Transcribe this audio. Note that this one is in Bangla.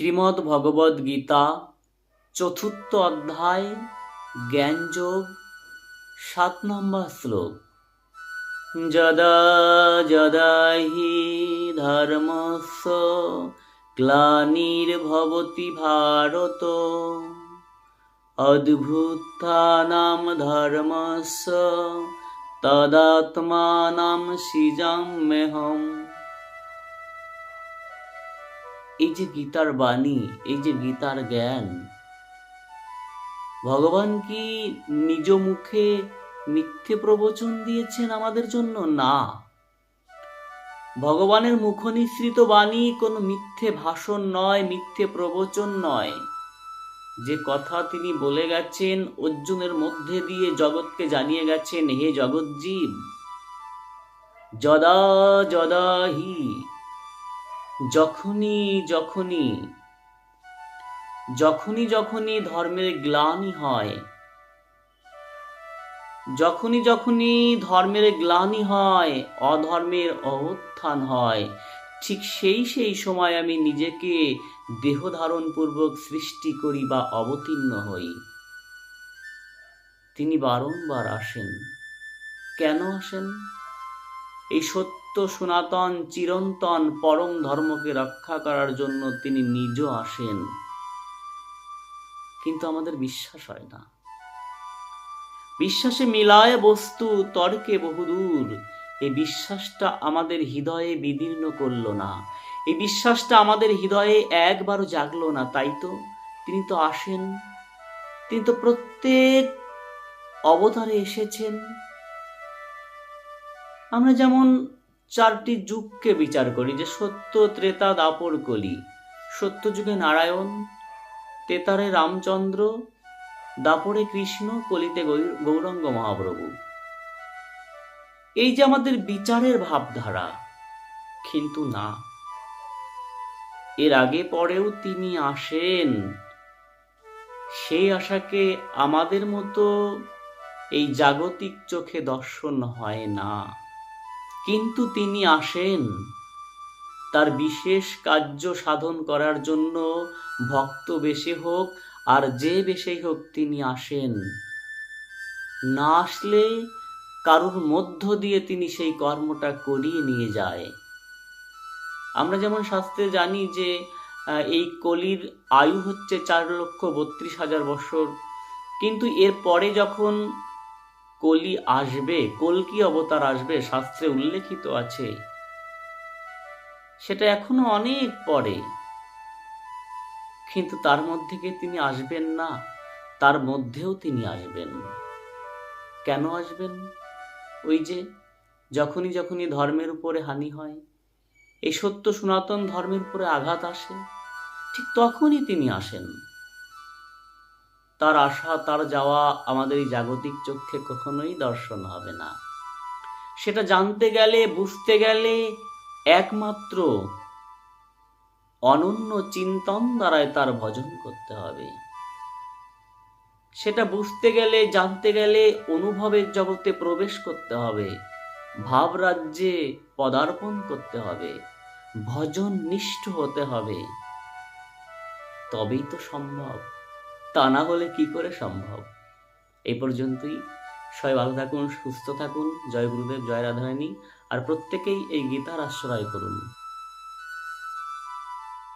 শ্রীমদ্ ভগবদ গীতা চতুর্থ অধ্যায়, জ্ঞানযোগ, সাত নম্বর শ্লোক। যদা যদা হি ধর্মস্য গ্লানির্ভবতি ভারত। অদ্ভুতানাম ধর্মস্য তদাত্মানাম সৃজাম্যহম। এই যে গীতার বাণী, এই যে গীতার জ্ঞান, ভগবান কি নিজ মুখে মিথ্যে প্রবচন দিয়েছেন আমাদের জন্য? না। ভগবানের মুখনিসৃত বাণী কোনো মিথ্যে ভাষণ নয়, মিথ্যে প্রবচন নয়। যে কথা তিনি বলে গেছেন, অর্জুনের মধ্যে দিয়ে জগৎকে জানিয়ে গেছেন, হে জগৎজীব, যদা যদা হি যখনই যখনই যখনই যখনই ধর্মের গ্লানি হয়, যখনই যখনই ধর্মের গ্লানি হয়, অধর্মের অবত্থান হয়, ঠিক সেই সেই সময় আমি নিজেকে দেহ ধারণ পূর্বক সৃষ্টি করি বা অবতীর্ণ হই। তিনি বারংবার আসেন। কেন আসেন? এই সত্য সনাতন চিরন্তন পরম ধর্মকে রক্ষা করার জন্য তিনি নিজ আসেন। কিন্তু আমাদের বিশ্বাস হয় না। বিশ্বাসে মিলায় বস্তু, তর্কে বহুদূর। এই বিশ্বাসটা আমাদের হৃদয়ে বিদীর্ণ করল না। এই বিশ্বাসটা আমাদের হৃদয়ে একবারও জাগলো না, তাই তো? তিনি তো আসেন। তিনি তো প্রত্যেক অবতারে এসেছেন। আমরা যেমন চারটি যুগকে বিচার করি, যে সত্য, ত্রেতা, দাপর কলি। সত্য যুগে নারায়ণ, তেতারে রামচন্দ্র, দাপরে কৃষ্ণ, কলিতে গৌরাঙ্গ মহাপ্রভু। এই যে আমাদের বিচারের ভাবধারা, কিন্তু না। এর আগে পরেও তিনি আসেন। সেই আশাকে আমাদের মতো এই জাগতিক চোখে দর্শন হয় না। কিন্তু তিনি আসেন। তার বিশেষ কার্য সাধন করার জন্য ভক্ত বেশে হোক আর যে বেশেই হোক তিনি আসেন। না আসলে কারুর মধ্য দিয়ে তিনি সেই কর্মটা করিয়ে নিয়ে যায়। আমরা যেমন শাস্ত্রে জানি যে এই কলির আয়ু হচ্ছে চার লক্ষ বত্রিশ হাজার বছর। কিন্তু এর পরে যখন কলি আসবে কলকি অবতার আসবে শাস্ত্রে উল্লেখিত আছে। সেটা এখনও অনেক পরে। কিন্তু তার মধ্যে তিনি আসবেন না? তার মধ্যেও তিনি আসবেন। কেন আসবেন? ওই যে যখনই যখনই ধর্মের উপরে হানি হয়, এই সত্য সনাতন ধর্মের উপরে আঘাত আসে, ঠিক তখনই তিনি আসেন। তার আসা তার যাওয়া আমাদের এই জাগতিক চক্ষে কখনোই দর্শন হবে না। সেটা জানতে গেলে, বুঝতে গেলে একমাত্র অনন্য চিন্তন দ্বারাই তার ভজন করতে হবে। সেটা বুঝতে গেলে, জানতে গেলে অনুভবের জগতে প্রবেশ করতে হবে। ভাব রাজ্যে পদার্পণ করতে হবে। ভজন নিষ্ঠ হতে হবে। তবেই তো সম্ভব। তা না হলে কি করে সম্ভব? এই পর্যন্তই। সবাই ভালো থাকুন, সুস্থ থাকুন। জয় গুরুদেব, জয় রাধারানী। আর প্রত্যেকেই এই গীতার আশ্রয় করুন।